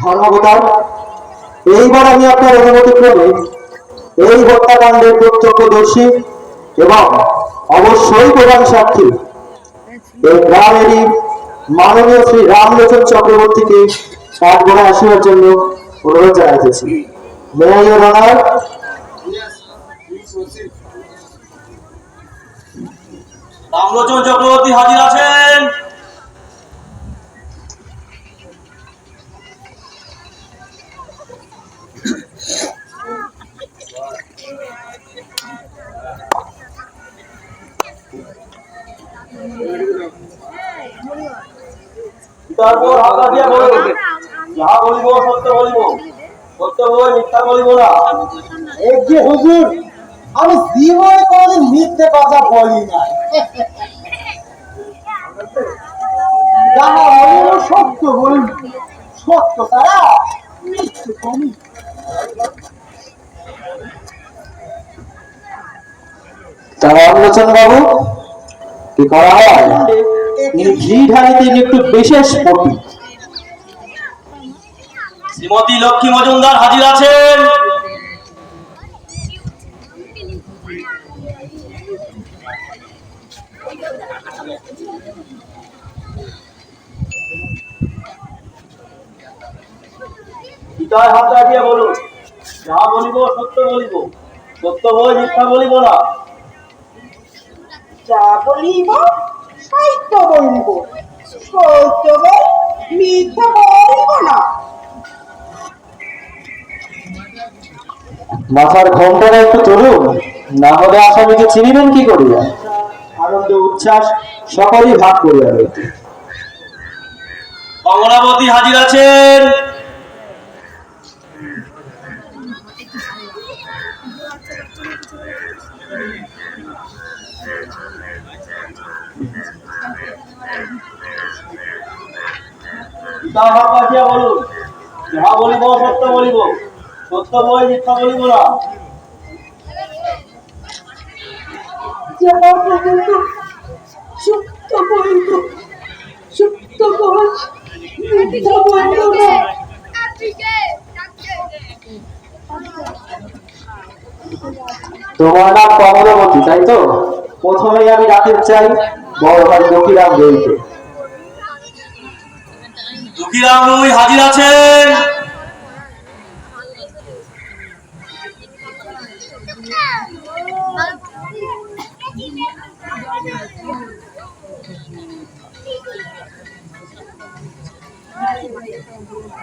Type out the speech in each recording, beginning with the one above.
ধর্মবতার এইবার আমি আপনার অনুমতি ক্রমে এই হত্যাকাণ্ডের প্রত্যক্ষদর্শী এবং অবশ্যই প্রধান সাক্ষী এই গ্রামেরই মাননীয় শ্রী রামলোচন চক্রবর্তীকে এক গোড়া আসিবার জন্য অনুরোধ জানাইতেছি। মেয় অনার রামলোচন চক্রবর্তী হাজির আছেন। তারপর হাতা দিয়া বলো যাহা বলিব সত্য বলিব, সত্য বই মিথ্যা বলিব না। এই যে হুজুর আমি জীবনে কোনোদিন মিথ্যে কথা বলি না সত্য বলিব সত্য তারা মিথ্যে তুমি রামলোচন বাবু কি করা হয়? ঘি ঢালিতে একটু বিশেষ পটি শ্রীমতী লক্ষ্মী মজুমদার হাজির আছেন। পিতায় হাত রাখিয়া বলুন যা বলিব সত্য বলিব। সত্য বই মিথ্যা বলিব না। যা বলিব সত্য বলিব। সত্য বই মিথ্যা বলিব না। মাথার ঘোমটাটা একটু তুলুন। না হলে আসামিকে চিনিবেন কি করিয়া? আনন্দ উচ্ছ্বাস। সকলেই ভাগ করিয়া লইতে অমরাবতী হাজির আছেন। বলুন। যাহা বলিব সত্য বলিব। সত্য বই মিথ্যা বলিব না। তোমার নাম কমলবতী তাই তো? প্রথমেই আমি ডাকিতে চাই বড় ভাই দক্ষিরাম রইতে দুঃখীরাম রুই হাজির আছেন।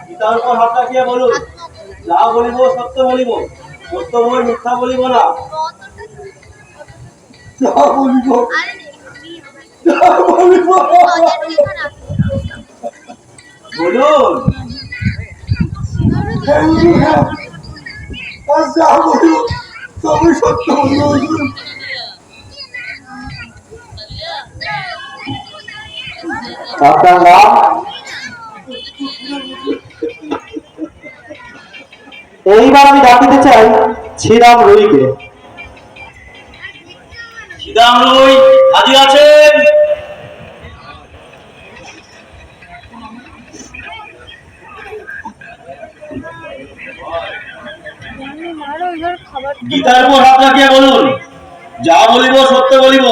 পিতার উপর হাত রাখিয়া বলুন। যা বলিব সত্য বলিব সত্য বই মিথ্যা বলিব না। যা বলিব। যা বলিব। বলুন। যা বলিব তবে সত্য বলিব। আপনার নাম? এইবার আমি ডাকিতে চাই শ্রীরাম রইকে। শ্রীরাম রুই, হাজির আছেন? গীতার উপর হাত রাখিয়া বলুন। যা বলিব সত্য বলিব।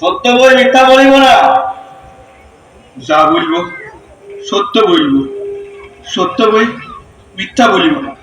সত্য বই মিথ্যা বলিব না। যা বলব সত্য বলব। সত্য বই মিথ্যা বলিব না।